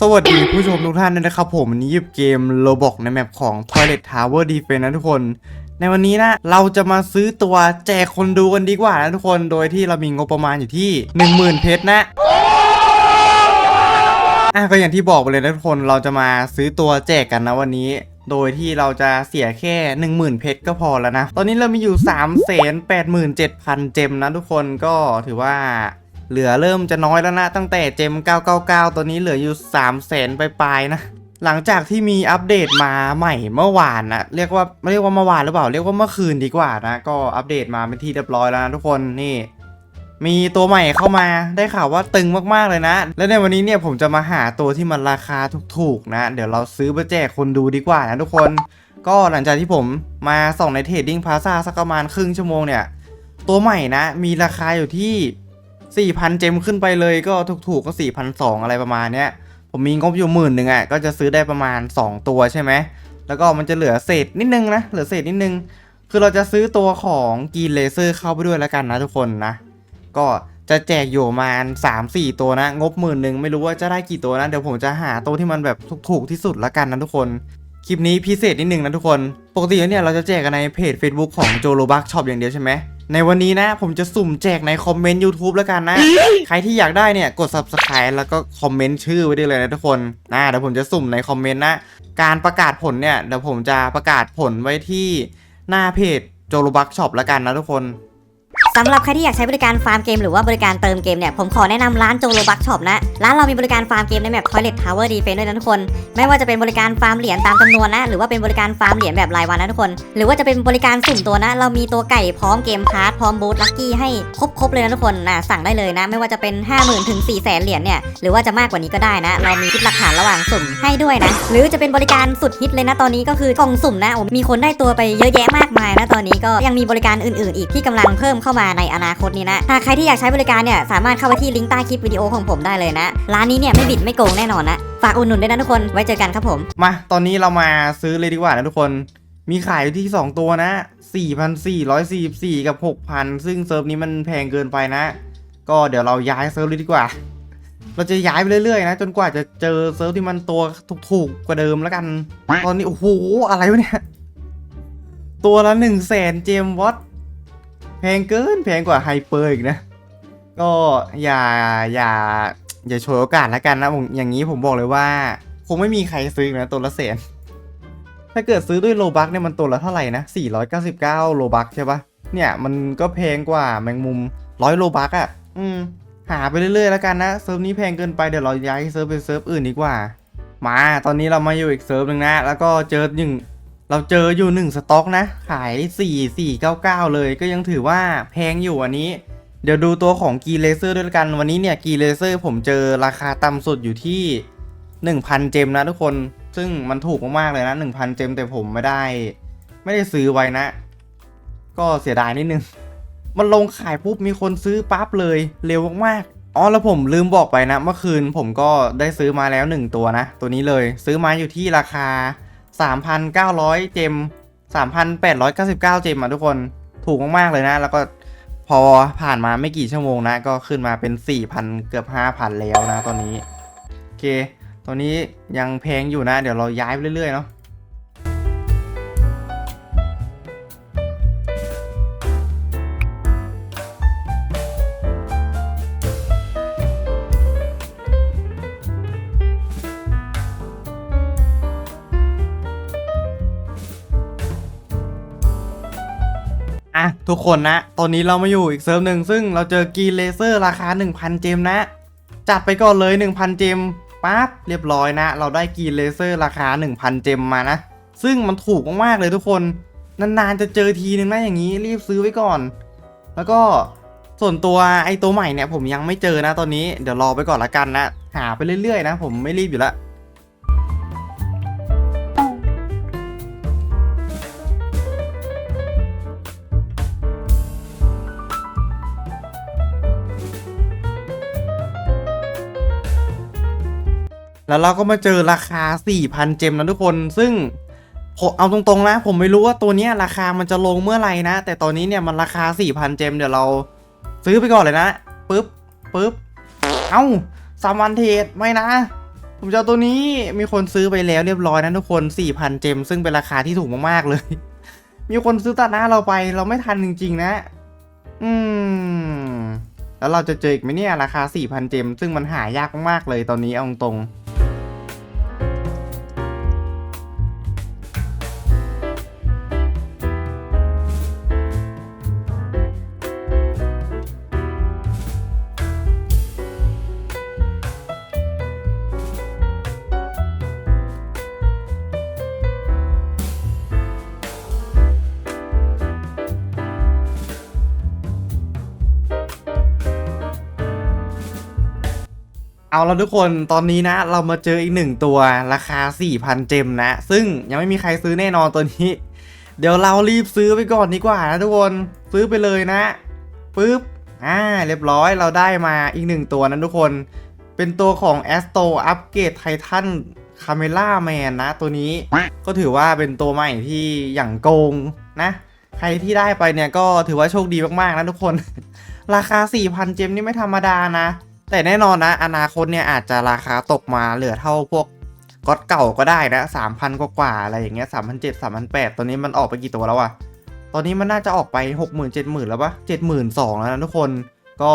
สวัสดีผู้ชมทุกท่านนะครับผมวันนี้ยิบเกมโลบอกในแมปของ Toilet Tower Defense นะทุกคน ในวันนี้นะเราจะมาซื้อตัวแจกคนดูกันดีกว่านะทุกคนโดยที่เรามีงบประมาณอยู่ที่ 10,000 เพชรนะอะก็อย่างที่บอกไปเลยนะทุกคนเราจะมาซื้อตัวแจกกันนะวันนี้ โดยที่เราจะเสียแค่ 10,000 เพชรก็พอแล้วนะ ตอนนี้เรามีอยู่ 387,000 เจมนะทุกคนก็ถือว่า เหลือเริ่มจะน้อยแล้วนะ ตั้งแต่เจม 999 ตัวนี้เหลืออยู่ 3 0 0แสนปลายๆนะ หลังจากที่มีอัปเดตมาใหม่เมื่อวานนะเรียกว่าไม่เรียกว่าเมื่อวานหรือเปล่า เรียกว่าเมื่อคืนดีกว่านะ ก็อัปเดตมาเป็นที่เรียบร้อยแล้วนะทุกคนนี่ มีตัวใหม่เข้ามาได้ข่าวว่าตึงมากๆเลยนะ และในวันนี้เนี่ยผมจะมาหาตัวที่มันราคาถูกๆนะ เดี๋ยวเราซื้อมาแจกคนดูดีกว่านะทุกคน ก็หลังจากที่ผมมาส่องในเทรดดิ้งพาซาสักประมาณครึ่งชั่วโมงเนี่ยตัวใหม่นะมีราคาอยู่ที่ 4,000 เจมขึ้นไปเลยก็ถูกๆก็4,200 อะไรประมาณเนี้ย ผมมีงบอยู่หมื่นหนึ่งอะก็จะซื้อได้ประมาณ 2 ตัวใช่ไหม แล้วก็มันจะเหลือเศษนิดนึงนะ เหลือเศษนิดนึง คือเราจะซื้อตัวของกีนเลเซอร์เข้าไปด้วยแล้วกันนะทุกคนนะ ก็จะแจกอยู่ประมาณ 3-4 ตัวนะ งบหมื่นหนึ่งไม่รู้ว่าจะได้กี่ตัวนะ เดี๋ยวผมจะหาตัวที่มันแบบถูกๆที่สุดและกันนะทุกคนคลิปนี้พิเศษนิดนึงนะทุกคน ปกติเนี่ยเราจะแจกกันในเพจ Facebook ของโจโ o บักช็อปอย่างเดียวใช่ไหม ในวันนี้นะผมจะสุ่มแจกในคอมเมนต์ YouTube แล้วกันนะ ใครที่อยากได้เนี่ยกด Subscribe แล้วก็คอมเมนต์ชื่อไว้ได้เลยนะทุกคนนะเดี๋ยวผมจะสุ่มในคอมเมนต์นะ การประกาศผลเนี่ยเดี๋ยวผมจะประกาศผลไว้ที่หน้าเพจโจโ o บักช็อปแล้วกันนะทุกคน สำหรับใครที่อยากใช้บริการฟาร์มเกมหรือว่าบริการเติมเกมเนี่ยผมขอแนะนำร้านโจโลบักช็อปนะ ร้านเรามีบริการฟาร์มเกมในแบบ Toilet Tower Defense ด้วยนะทุกคน ไม่ว่าจะเป็นบริการฟาร์มเหรียญตามจำนวนนะ หรือว่าเป็นบริการฟาร์มเหรียญแบบรายวันนะทุกคน หรือว่าจะเป็นบริการสุ่มตัวนะ เรามีตัวไก่พร้อมเกมพาร์ทพร้อมบูธลัคกี้ให้ครบๆเลยนะทุกคนนะสั่งได้เลยนะ ไม่ว่าจะเป็น 5 0,000ถึง4 0 0 0 0เหรียญเนี่ยหรือว่าจะมากกว่านี้ก็ได้นะ เรามีคิดหลักฐานระหว่างสุ่มให้ด้วยนะ หรือจะเป็นบริการสุดฮิตเลยนะตอนนี้ก็คือกล่องสุ่มนะมีคนได้ตัวไปเยอะแยะมากมายนะตอนนี้ก็ยังมีบริการอื่น ๆ อีกที่กำลังเพิ่มเข้ามาในอนาคตนี้นะถ้าใครที่อยากใช้บริการเนี่ยสามารถเข้าไปที่ลิงก์ใต้คลิปวิดีโอของผมได้เลยนะ ร้านนี้เนี่ยไม่บิดไม่โกงแน่นอนนะ ฝากอุดหนุนด้วยนะทุกคน ไว้เจอกันครับผม มาตอนนี้เรามาซื้อเลยดีกว่านะทุกคน มีขายอยู่ที่ 2 ตัวนะ 4,444 กับ 6,000 ซึ่งเซิร์ฟนี้มันแพงเกินไปนะ ก็เดี๋ยวเราย้ายเซิร์ฟเลยดีกว่า เราจะย้ายไปเรื่อยๆนะ จนกว่าจะเจอเซิร์ฟที่มันตัวถูกๆกว่าเดิมแล้วกัน ตอนนี้โอ้โหอะไรวะเนี่ย ตัวละ1 0 0 0 0แสนเจมวอต แพงเกินแพงกว่าไฮเปอร์อีกนะ ก็อย่าอย่าอย่าฉวยโอกาสแล้วกันนะอย่างนี้ผมบอกเลยว่า คงไม่มีใครซื้อนะตัวละแสนถ้าเกิดซื้อด้วยโลบักเนี่ยมันตัวละเท่าไหร่นะ 499 โลบักใช่ปะเนี่ยมันก็แพงกว่าแมงมุมร้อยโลบักอะ่ะ อืม หาไปเรื่อยๆแล้วกันนะเซิร์ฟนี้แพงเกินไปเดี๋ยวเราย้ายเซิร์ฟเป็นเซิร์ฟอื่นดีกว่า มาตอนนี้เรามาอยู่อีกเซิร์ฟหนึ่งนะ แล้วก็เจอหนึ่ง เราเจออยู่หนึ่งสต็อกนะ ขาย 4499 เลยก็ยังถือว่าแพงอยู่อันนี้ เดี๋ยวดูตัวของกีเลเซอร์ด้วยกัน วันนี้เนี่ยกีเลเซอร์ผมเจอราคาต่ำสุดอยู่ที่ 1,000 เจมนะทุกคน ซึ่งมันถูกมากๆเลยนะ 1,000 เจมแต่ผมไม่ได้ ไม่ได้ซื้อไว้นะ ก็เสียดายนิดนึง มันลงขายปุ๊บมีคนซื้อปั๊บเลยเร็วมากๆอ๋อแล้วผมลืมบอกไปนะ เมื่อคืนผมก็ได้ซื้อมาแล้ว 1 ตัวนะ ตัวนี้เลยซื้อมาอยู่ที่ราคา 3,900 เจม 3,899 เจมอะทุกคนถูกมาก ๆ เลยนะ แล้วก็พอผ่านมาไม่กี่ชั่วโมงนะ ก็ขึ้นมาเป็น 4,000 เกือบ 5,000 แล้วนะตอนนี้ โอเค ตัวนี้ยังแพงอยู่นะ เดี๋ยวเราย้ายไปเรื่อย ๆ เนาะ ทุกคนนะ ตอนนี้เรามาอยู่อีกเซิร์ฟหนึ่งซึ่งเราเจอกีเลเซอร์ราคา 1,000 เจมนะ จัดไปก่อนเลย 1,000 เจมปั๊บเรียบร้อยนะ เราได้กีเลเซอร์ราคา 1,000 เจมมานะ ซึ่งมันถูกมากๆเลยทุกคน นานๆจะเจอทีนึงนะอย่างนี้รีบซื้อไว้ก่อน แล้วก็ส่วนตัวไอ้ตัวใหม่เนี่ยผมยังไม่เจอนะตอนนี้เดี๋ยวรอไปก่อนละกันนะ หาไปเรื่อยๆนะ ผมไม่รีบอยู่แล้ว แล้วเราก็มาเจอราคา 4,000 เจมนะทุกคน ซึ่งผมเอาตรงๆนะ ผมไม่รู้ว่าตัวนี้ราคามันจะลงเมื่อไหร่นะ แต่ตอนนี้เนี่ยมันราคา 4,000 เจม เดี๋ยวเราซื้อไปก่อนเลยนะปึ๊บปึ๊บ เอ้าสามวันเทรดไม่นะ ผมจะเอตัวนี้มีคนซื้อไปแล้วเรียบร้อยนะทุกคน 4,000 เจม ซึ่งเป็นราคาที่ถูกมากๆเลย มีคนซื้อตัดหน้าเราไปเราไม่ทันจริง ๆ นะ อืม แล้วเราจะเจออีกไหมเนี่ยราคา 4,000 เจม ซึ่งมันหายากมากๆเลยตอนนี้เอาตรงๆ เอาละทุกคนตอนนี้นะ เรามาเจออีกหนึ่งตัวราคา 4,000 เจมนะ ซึ่งยังไม่มีใครซื้อแน่นอนตัวนี้ เดี๋ยวเรารีบซื้อไปก่อนดีกว่านะทุกคนซื้อไปเลยนะปึ๊บอ่าเรียบร้อยเราได้มาอีกหนึ่งตัวนั้นทุกคน เป็นตัวของ a s t r o Upgrade Titan Camera Man นะตัวนี้ก็ถือว่าเป็นตัวใหม่ที่อย่างโกงนะ ใครที่ได้ไปเนี่ยก็ถือว่าโชคดีมากๆนะทุกคน ราคา 4,000 เจมนี่ไม่ธรรมดานะ แต่แน่นอนนะ อนาคตเนี่ยอาจจะราคาตกมาเหลือเท่าพวกก๊อตเก่าก็ได้นะ3,000กว่ากว่าๆอะไรอย่างเงี้ย3,700 3,800ตัวนี้มันออกไปกี่ตัวแล้วอะตอนนี้มันน่าจะออกไป60,000 70,000แล้วปะ72,000แล้วนะทุกคนก็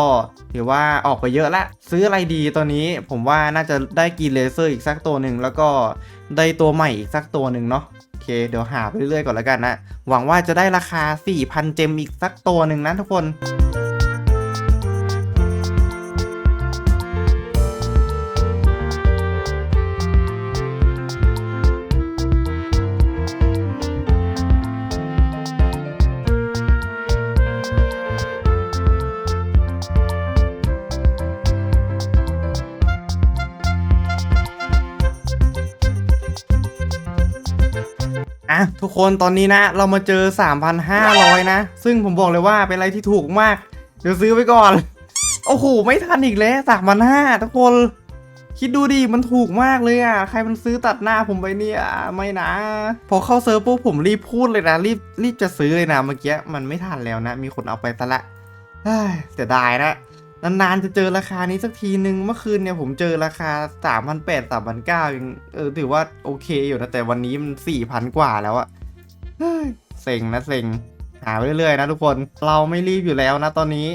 ถือว่าออกไปเยอะละ ซื้ออะไรดีตัวนี้ผมว่าน่าจะได้กีเลเซอร์อีกสักตัวหนึ่งแล้วก็ได้ตัวใหม่อีกสักตัวหนึ่งเนาะโอเค เดี๋ยวหาไปเรื่อยๆก่อนแล้วกันนะ หวังว่าจะได้ราคา 4,000 เจมอีกสักตัวหนึ่งนะทุกคน อะทุกคนตอนนี้นะเรามาเจอ 3,500 นะ ซึ่งผมบอกเลยว่าเป็นอะไรที่ถูกมาก เดี๋ยวซื้อไปก่อน โอ้โห ไม่ทันอีกแล้ว3,500ทุกคน คิดดูดิ มันถูกมากเลยอะ ใครมันซื้อตัดหน้าผมไปเนี่ย ไม่นะ พอเข้าเซิร์ฟปุ๊บผมรีบพูดเลยนะ รีบรีบจะซื้อเลยนะ เมื่อกี้มันไม่ทันแล้วนะ มีคนเอาไปซะละเฮ้ยเสียดายนะ นานๆจะเจอราคานี้สักทีนึงเมื่อคืนเนี่ยผมเจอราคา 3,800 3,900ยังเออถือว่าโอเคอยู่นะ แต่วันนี้มัน 4,000 กว่าแล้วอะเฮ้ยเซ็งนะเซ็งหาไปเรื่อยๆนะทุกคนเราไม่รีบอยู่แล้วนะตอนนี้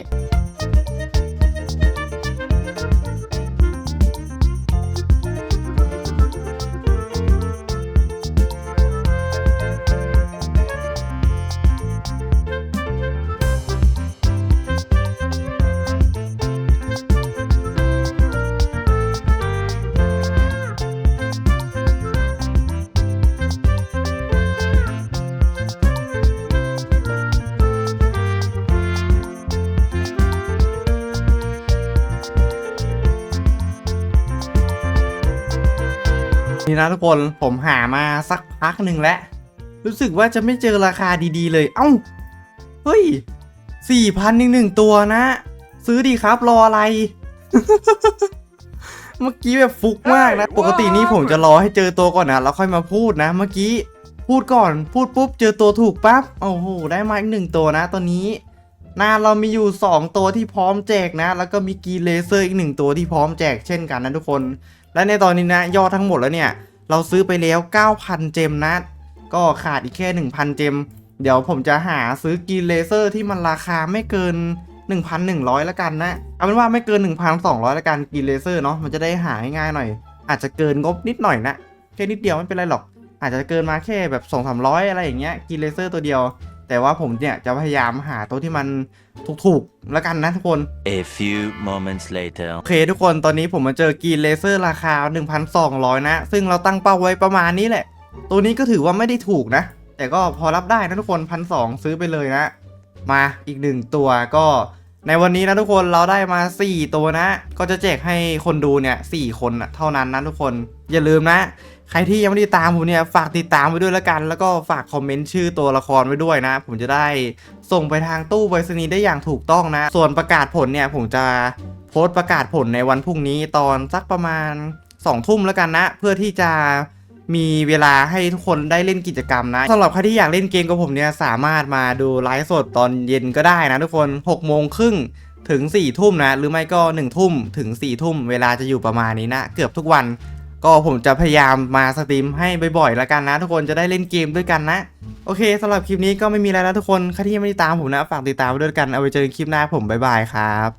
นี่นะทุกคนผมหามาสักพักหนึ่งแล้วรู้สึกว่าจะไม่เจอราคาดีๆ เลย เอ้า เฮ้ยสี่พันหนึ่งหนึ่งตัวนะ ซื้อดีครับรออะไร เมื่อกี้แบบฟุกมากนะ ปกตินี่ผมจะรอให้เจอตัวก่อนนะแล้วค่อยมาพูดนะ เมื่อกี้พูดก่อน พูดปุ๊บ เจอตัวถูกปั๊บโอ้โหได้มาอีกหนึ่งตัวนะตอนนี้หน้าเรามีอยู่ 2 ตัวที่พร้อมแจกนะ แล้วก็มีกีเลเซอร์อีกหนึ่งตัวที่พร้อมแจกเช่นกันนะทุกคน และในตอนนี้นะยอดทั้งหมดแล้วเนี่ยเราซื้อไปแล้ว 9,000 เจมนะ ก็ขาดอีกแค่ 1,000 เจม เดี๋ยวผมจะหาซื้อกีเลเซอร์ที่มันราคาไม่เกิน 1,100แล้วกันนะ เอาเป็นว่าไม่เกิน 1,200แล้วกันกีเลเซอร์เนาะมันจะได้หาง่ายๆหน่อย อาจจะเกินงบนิดหน่อยนะแค่นิดเดียวไม่เป็นไรหรอก อาจจะเกินมาแค่แบบ2-300 อะไรอย่างเงี้ยกีเลเซอร์ตัวเดียว แต่ว่าผมเนี่ยจะพยายามหาตัวที่มันถูกๆแล้วกันนะทุกคน A few moments later. โอเคทุกคนตอนนี้ผมมาเจอกีนเลเซอร์ราคา 1,200 นะ ซึ่งเราตั้งเป้าไว้ประมาณนี้แหละ ตัวนี้ก็ถือว่าไม่ได้ถูกนะ แต่ก็พอรับได้นะทุกคนพันสซื้อไปเลยนะ มาอีกหนึ่งตัวก็ ในวันนี้นะทุกคนเราได้มา 4 ตัวนะ ก็จะแจกให้คนดูเนี่ยสคนน่ะเท่านั้นนะทุกคนอย่าลืมนะ ใครที่ยังไม่ได้ตามผมเนี่ยฝากติดตามไว้ด้วยล้วกัน แล้วก็ฝากคอมเมนต์ชื่อตัวละครไว้ด้วยนะ ผมจะได้ส่งไปทางตู้ไปรษณีย์ได้อย่างถูกต้องนะ ส่วนประกาศผลเนี่ยผมจะโพสต์ประกาศผลในวันพรุ่งนี้ตอนสักประมาณ2ทุ่มแล้วกันนะ เพื่อที่จะมีเวลาให้ทุกคนได้เล่นกิจกรรมนะสำหรับใครที่อยากเล่นเกมกับผมเนี่ยสามารถมาดูไลฟ์สดตอนเย็นก็ได้นะทุกคน6โมงครึ่งถึง4ทุ่มนะ หรือไม่ก็1ทุ่มถึง4ทุ่มเวลาจะอยู่ประมาณนี้นะ เกือบทุกวัน ก็ผมจะพยายามมาสตรีมให้บ่อยๆแล้วกันนะ ทุกคนจะได้เล่นเกมด้วยกันนะ โอเคสำหรับคลิปนี้ก็ไม่มีอะไรแล้วทุกคนใครที่ยังไม่ได้ตามผมนะฝากติดตามด้วยกันเอาไว้เจอกันคลิปหน้าผมบ๊ายบายครับ